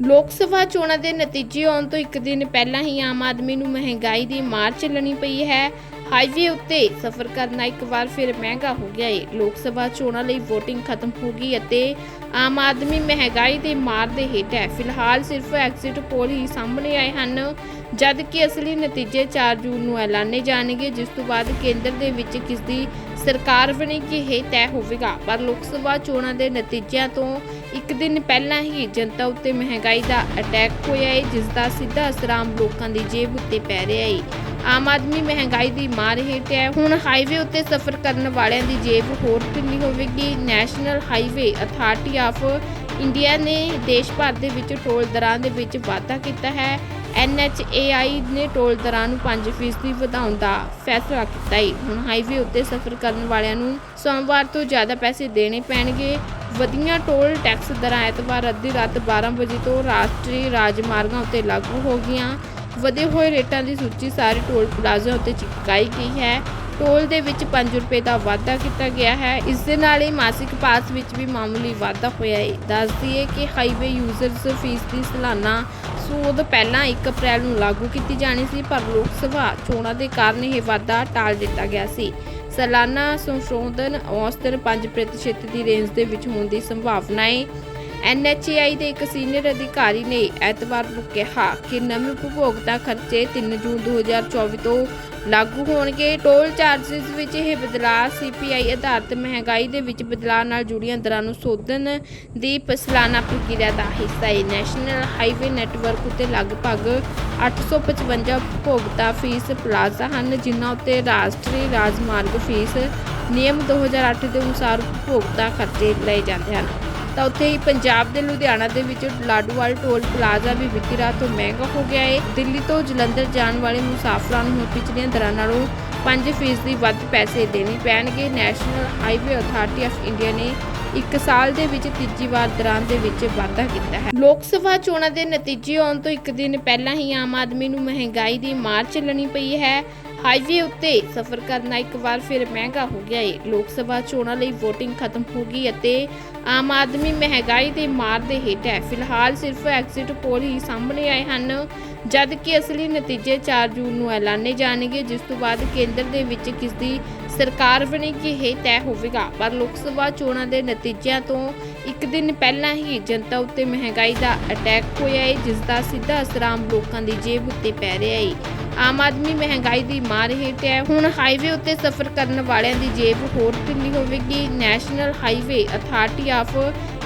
ਲੋਕ ਸਭਾ ਚੋਣਾਂ ਦੇ ਨਤੀਜੇ ਆਉਣ ਤੋਂ ਇੱਕ ਦਿਨ ਪਹਿਲਾਂ ਹੀ ਆਮ ਆਦਮੀ ਨੂੰ ਮਹਿੰਗਾਈ ਦੀ ਮਾਰ ਚੱਲਣੀ ਪਈ ਹੈ। ਹਾਈਵੇ ਉੱਤੇ ਸਫ਼ਰ ਕਰਨਾ ਇੱਕ ਵਾਰ ਫਿਰ ਮਹਿੰਗਾ ਹੋ ਗਿਆ ਏ। ਲੋਕ ਸਭਾ ਚੋਣਾਂ ਲਈ VOTING ਖਤਮ ਹੋ ਗਈ ਅਤੇ ਆਮ ਆਦਮੀ ਮਹਿੰਗਾਈ ਦੀ ਮਾਰ ਦੇ ਹੇਠ ਹੈ। ਫਿਲਹਾਲ ਸਿਰਫ ਐਗਜ਼ਿਟ ਪੋਲ ਹੀ ਸਾਹਮਣੇ ਆਏ ਹਨ, ਜਦ ਕਿ ਅਸਲੀ ਨਤੀਜੇ 4 ਜੂਨ ਨੂੰ ਐਲਾਨੇ ਜਾਣਗੇ, ਜਿਸ ਤੋਂ ਬਾਅਦ ਕੇਂਦਰ ਦੇ ਵਿੱਚ ਕਿਸ ਦੀ ਸਰਕਾਰ ਬਣੇਗੀ, ਇਹ ਤੈਅ ਹੋਵੇਗਾ। ਪਰ ਲੋਕ ਸਭਾ ਚੋਣਾਂ ਦੇ ਨਤੀਜਿਆਂ ਤੋਂ ਇੱਕ ਦਿਨ ਪਹਿਲਾਂ ਹੀ ਜਨਤਾ ਉੱਤੇ ਮਹਿੰਗਾਈ ਦਾ ਅਟੈਕ ਹੋਇਆ ਹੈ ਜਿਸ ਦਾ ਸਿੱਧਾ ਅਸਰ ਆਮ ਲੋਕਾਂ ਦੀ ਜੇਬ ਉੱਤੇ ਪੈ ਰਿਹਾ ਹੈ। ਆਮ ਆਦਮੀ ਮਹਿੰਗਾਈ ਦੀ ਮਾਰ ਹੇਠ ਹੈ। ਹੁਣ ਹਾਈਵੇ ਉੱਤੇ ਸਫ਼ਰ ਕਰਨ ਵਾਲਿਆਂ ਦੀ ਜੇਬ ਹੋਰ ਢਿੱਲੀ ਹੋਵੇਗੀ। National Highway Authority of India ਨੇ ਦੇਸ਼ ਭਰ ਦੇ ਵਿੱਚ ਟੋਲ ਦਰਾਂ ਦੇ ਵਿੱਚ ਵਾਧਾ ਕੀਤਾ ਹੈ। NHAI ਨੇ ਟੋਲ ਦਰਾਂ ਨੂੰ 5% ਵਧਾਉਣ ਦਾ ਫੈਸਲਾ ਕੀਤਾ ਹੈ। ਹੁਣ ਹਾਈਵੇ ਉੱਤੇ ਸਫ਼ਰ ਕਰਨ ਵਾਲਿਆਂ ਨੂੰ ਸੋਮਵਾਰ ਤੋਂ ਜ਼ਿਆਦਾ ਪੈਸੇ ਦੇਣੇ ਪੈਣਗੇ। ਵਧੀਆਂ ਟੋਲ ਟੈਕਸ ਦਰਾਂ ਐਤਵਾਰ ਅੱਧੀ ਰਾਤ 12 ਵਜੇ ਤੋਂ ਰਾਸ਼ਟਰੀ ਰਾਜਮਾਰਗਾਂ ਉੱਤੇ ਲਾਗੂ ਹੋ ਗਈਆਂ। ਵਧੇ ਹੋਏ ਰੇਟਾਂ ਦੀ ਸੂਚੀ ਸਾਰੇ ਟੋਲ ਪਲਾਜ਼ਿਆਂ ਉੱਤੇ ਚਿਪਕਾਈ ਗਈ ਹੈ। ਟੋਲ ਦੇ ਵਿੱਚ 5 ਰੁਪਏ ਦਾ ਵਾਧਾ ਕੀਤਾ ਗਿਆ ਹੈ। ਇਸ ਦੇ ਨਾਲ ਹੀ ਮਾਸਿਕ ਪਾਸ ਵਿੱਚ ਵੀ ਮਾਮੂਲੀ ਵਾਧਾ ਹੋਇਆ ਹੈ। ਦੱਸ ਦਈਏ ਕਿ ਹਾਈਵੇ ਯੂਜ਼ਰਸ ਫੀਸ ਦੀ ਸਾਲਾਨਾ ਸੂਦ ਪਹਿਲਾਂ 1 ਅਪ੍ਰੈਲ ਨੂੰ ਲਾਗੂ ਕੀਤੀ ਜਾਣੀ ਸੀ, ਪਰ ਲੋਕ ਸਭਾ ਚੋਣਾਂ ਦੇ ਕਾਰਨ ਇਹ ਵਾਧਾ ਟਾਲ ਦਿੱਤਾ ਗਿਆ ਸੀ। ਸਾਲਾਨਾ ਸੰਸ਼ੋਧਨ ਔਸਤਨ 5% ਦੀ ਰੇਂਜ ਦੇ ਵਿੱਚ ਹੋਣ ਦੀ ਸੰਭਾਵਨਾ ਹੈ NHAI ਦੇ ਇੱਕ ਸੀਨੀਅਰ ਅਧਿਕਾਰੀ ਨੇ ਐਤਵਾਰ ਨੂੰ ਕਿਹਾ ਕਿ ਨਵੇਂ ਉਪਭੋਗਤਾ ਖਰਚੇ 3 ਜੂਨ 2024 ਤੋਂ ਲਾਗੂ ਹੋਣਗੇ। ਟੋਲ ਚਾਰजेस ਵਿੱਚ ਇਹ ਬਦਲਾਅ CPI ਆਧਾਰਿਤ ਮਹਿੰਗਾਈ ਦੇ ਵਿੱਚ ਬਦਲਾਅ ਨਾਲ ਜੁੜੀਆਂ ਦਰਾਂ ਨੂੰ ਸੋਧਣ ਦੀ ਪਸਲਾਨਾ ਪ੍ਰਕਿਰਿਆ ਦਾ ਹਿੱਸਾ ਹੈ। ਨੈਸ਼ਨਲ ਹਾਈਵੇ ਨੈਟਵਰਕ ਉੱਤੇ ਲਗਭਗ 855 ਉਪਭੋਗਤਾ ਫੀਸ ਪਲਾਜ਼ਾ ਹਨ, ਜਿਨ੍ਹਾਂ ਉੱਤੇ ਰਾਸ਼ਟਰੀ ਰਾਜਮਾਰਗ ਫੀਸ ਨਿਯਮ 2008 ਦੇ ਅਨੁਸਾਰ ਉਪਭੋਗਤਾ ਖਰਚੇ ਲਏ ਜਾਂਦੇ ਹਨ। ਤਾਂ ਉੱਥੇ ਹੀ ਪੰਜਾਬ ਦੇ ਲੁਧਿਆਣਾ ਦੇ ਵਿੱਚ ਲਾਡੂਵਾਲ ਟੋਲ ਪਲਾਜ਼ਾ ਵੀ ਵਿੱਤੀ ਰਾਤ ਤੋਂ ਮਹਿੰਗਾ ਹੋ ਗਿਆ ਹੈ ਦਿੱਲੀ ਤੋਂ ਜਲੰਧਰ ਜਾਣ ਵਾਲੇ ਮੁਸਾਫਰਾਂ ਨੂੰ ਹੁਣ ਪਿਛਲੀਆਂ ਦਰਾਂ ਨਾਲੋਂ 5 ਫੀਸਦੀ ਵੱਧ ਪੈਸੇ ਦੇਣੇ ਪੈਣਗੇ। National Highway Authority of India ਨੇ ਇੱਕ ਸਾਲ ਦੇ ਵਿੱਚ ਤੀਜੀ ਵਾਰ ਦੌਰਾਨ ਦੇ ਵਿੱਚ ਵਾਧਾ ਕੀਤਾ ਹੈ। ਲੋਕ ਸਭਾ ਚੋਣਾਂ ਦੇ ਨਤੀਜੇ ਆਉਣ ਤੋਂ ਇੱਕ ਦਿਨ ਪਹਿਲਾਂ ਹੀ ਆਮ ਆਦਮੀ ਨੂੰ ਮਹਿੰਗਾਈ ਦੀ ਮਾਰ ਚੱਲਣੀ ਪਈ ਹੈ। ਹਾਈਵੇ ਉੱਤੇ ਸਫ਼ਰ ਕਰਨਾ ਇੱਕ ਵਾਰ ਫਿਰ ਮਹਿੰਗਾ ਹੋ ਗਿਆ ਹੈ ਲੋਕ ਸਭਾ ਚੋਣਾਂ ਲਈ VOTING ਖਤਮ ਹੋ ਗਈ ਅਤੇ ਆਮ ਆਦਮੀ ਮਹਿੰਗਾਈ ਦੇ ਮਾਰ ਦੇ ਹੇਠ ਹੈ। ਫਿਲਹਾਲ ਸਿਰਫ ਐਗਜ਼ਿਟ ਪੋਲ ਹੀ ਸਾਹਮਣੇ ਆਏ ਹਨ, ਜਦ ਕਿ ਅਸਲੀ ਨਤੀਜੇ 4 ਜੂਨ ਨੂੰ ਐਲਾਨੇ ਜਾਣਗੇ, ਜਿਸ ਤੋਂ ਬਾਅਦ ਕੇਂਦਰ ਦੇ ਵਿੱਚ ਕਿਸ ਦੀ ਸਰਕਾਰ ਬਣੇਗੀ ਇਹ ਤੈਅ ਹੋਵੇਗਾ। ਪਰ ਲੋਕ ਸਭਾ ਚੋਣਾਂ ਦੇ ਨਤੀਜਿਆਂ ਤੋਂ ਇੱਕ ਦਿਨ ਪਹਿਲਾਂ ਹੀ ਜਨਤਾ ਉੱਤੇ ਮਹਿੰਗਾਈ ਦਾ ਅਟੈਕ ਹੋਇਆ ਹੈ ਜਿਸ ਦਾ ਸਿੱਧਾ ਅਸਰ ਆਮ ਲੋਕਾਂ ਦੀ ਜੇਬ ਉੱਤੇ ਪੈ ਰਿਹਾ ਹੈ ਆਮ ਆਦਮੀ ਮਹਿੰਗਾਈ ਦੀ ਮਾਰ ਹੇਠ ਹੈ। ਹੁਣ ਹਾਈਵੇ ਉੱਤੇ ਸਫ਼ਰ ਕਰਨ ਵਾਲਿਆਂ ਦੀ ਜੇਬ ਹੋਰ ਢਿੱਲੀ ਹੋਵੇਗੀ। National Highway Authority of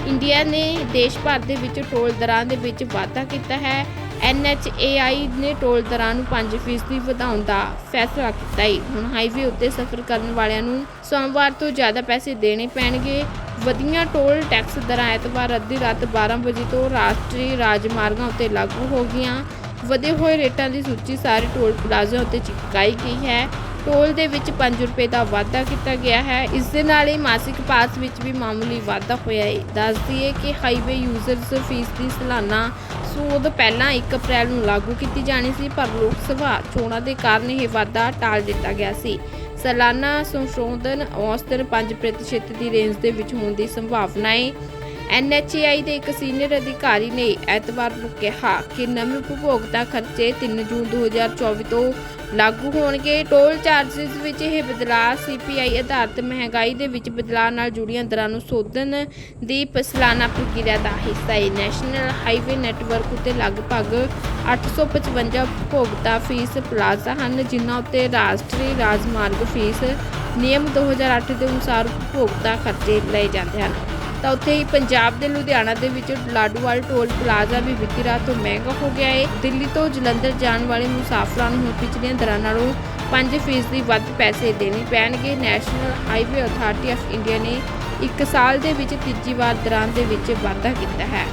India ਨੇ ਦੇਸ਼ ਭਰ ਦੇ ਵਿੱਚ ਟੋਲ ਦਰਾਂ ਦੇ ਵਿੱਚ ਵਾਧਾ ਕੀਤਾ ਹੈ। NHAI ਨੇ ਟੋਲ ਦਰਾਂ ਨੂੰ 5% ਵਧਾਉਣ ਦਾ ਫੈਸਲਾ ਕੀਤਾ ਹੈ। ਹੁਣ ਹਾਈਵੇ ਉੱਤੇ ਸਫ਼ਰ ਕਰਨ ਵਾਲਿਆਂ ਨੂੰ ਸੋਮਵਾਰ ਤੋਂ ਜ਼ਿਆਦਾ ਪੈਸੇ ਦੇਣੇ ਪੈਣਗੇ। ਵਧੀਆਂ ਟੋਲ ਟੈਕਸ ਦਰਾਂ ਐਤਵਾਰ ਅੱਧੀ ਰਾਤ 12 ਵਜੇ ਤੋਂ ਰਾਸ਼ਟਰੀ ਰਾਜਮਾਰਗਾਂ ਉੱਤੇ ਲਾਗੂ ਹੋ ਗਈਆਂ। ਵਧੇ ਹੋਏ ਰੇਟਾਂ ਦੀ ਸੂਚੀ ਸਾਰੇ ਟੋਲ ਪਲਾਜ਼ਿਆਂ ਉੱਤੇ ਚਿਪਕਾਈ ਗਈ ਹੈ। ਟੋਲ ਦੇ ਵਿੱਚ 5 ਰੁਪਏ ਦਾ ਵਾਧਾ ਕੀਤਾ ਗਿਆ ਹੈ। ਇਸ ਦੇ ਨਾਲ ਹੀ ਮਾਸਿਕ ਪਾਸ ਵਿੱਚ ਵੀ ਮਾਮੂਲੀ ਵਾਧਾ ਹੋਇਆ ਹੈ। ਦੱਸ ਦਈਏ ਕਿ ਹਾਈਵੇ ਯੂਜ਼ਰਸ ਫੀਸ ਦੀ ਸਾਲਾਨਾ ਸੂਦ ਪਹਿਲਾਂ 1 ਅਪ੍ਰੈਲ ਨੂੰ ਲਾਗੂ ਕੀਤੀ ਜਾਣੀ ਸੀ, ਪਰ ਲੋਕ ਸਭਾ ਚੋਣਾਂ ਦੇ ਕਾਰਨ ਇਹ ਵਾਧਾ ਟਾਲ ਦਿੱਤਾ ਗਿਆ ਸੀ। ਸਾਲਾਨਾ ਸੰਸ਼ੋਧਨ ਔਸਤਨ 5% ਦੀ ਰੇਂਜ ਦੇ ਵਿੱਚ ਹੋਣ ਦੀ ਸੰਭਾਵਨਾ ਹੈ। NHAI ਦੇ ਇੱਕ ਸੀਨੀਅਰ ਅਧਿਕਾਰੀ ਨੇ ਐਤਵਾਰ ਨੂੰ ਕਿਹਾ ਕਿ ਨਵੇਂ ਉਪਭੋਗਤਾ ਖਰਚੇ 3 ਜੂਨ 2024 ਤੋਂ ਲਾਗੂ ਹੋਣਗੇ। ਟੋਲ ਚਾਰजेस ਵਿੱਚ ਇਹ ਬਦਲਾਅ CPI ਆਧਾਰਿਤ ਮਹਿੰਗਾਈ ਦੇ ਵਿੱਚ ਬਦਲਾਅ ਨਾਲ ਜੁੜੀਆਂ ਦਰਾਂ ਨੂੰ ਸੋਧਣ ਦੀ ਪਸਲਾਨਾ ਪ੍ਰਕਿਰਿਆ ਦਾ ਹਿੱਸਾ ਹੈ। ਨੈਸ਼ਨਲ ਹਾਈਵੇ ਨੈਟਵਰਕ ਉੱਤੇ ਲਗਭਗ 855 ਉਪਭੋਗਤਾ ਫੀਸ ਪਲਾਜ਼ਾ ਹਨ, ਜਿਨ੍ਹਾਂ ਉੱਤੇ ਰਾਸ਼ਟਰੀ ਰਾਜਮਾਰਗ ਫੀਸ ਨਿਯਮ 2008 ਦੇ ਅਨੁਸਾਰ ਉਪਭੋਗਤਾ ਖਰਚੇ ਲਏ ਜਾਂਦੇ ਹਨ। ਤਾਂ ਉੱਥੇ ਹੀ ਪੰਜਾਬ ਦੇ ਲੁਧਿਆਣਾ ਦੇ ਵਿੱਚ ਲਾਡੂਵਾਲ ਟੋਲ ਪਲਾਜ਼ਾ ਵੀ ਵਿੱਤੀ ਰਾਤ ਤੋਂ ਮਹਿੰਗਾ ਹੋ ਗਿਆ ਹੈ ਦਿੱਲੀ ਤੋਂ ਜਲੰਧਰ ਜਾਣ ਵਾਲੇ ਮੁਸਾਫਰਾਂ ਨੂੰ ਪਿਛਲੀਆਂ ਦਰਾਂ ਨਾਲੋਂ 5% ਦੀ ਵੱਧ ਪੈਸੇ ਦੇਣੇ ਪੈਣਗੇ। National Highway Authority of India ਨੇ ਇੱਕ ਸਾਲ ਦੇ ਵਿੱਚ ਤੀਜੀ ਵਾਰ ਦਰਾਂ ਦੇ ਵਿੱਚ ਵਾਧਾ ਕੀਤਾ ਹੈ।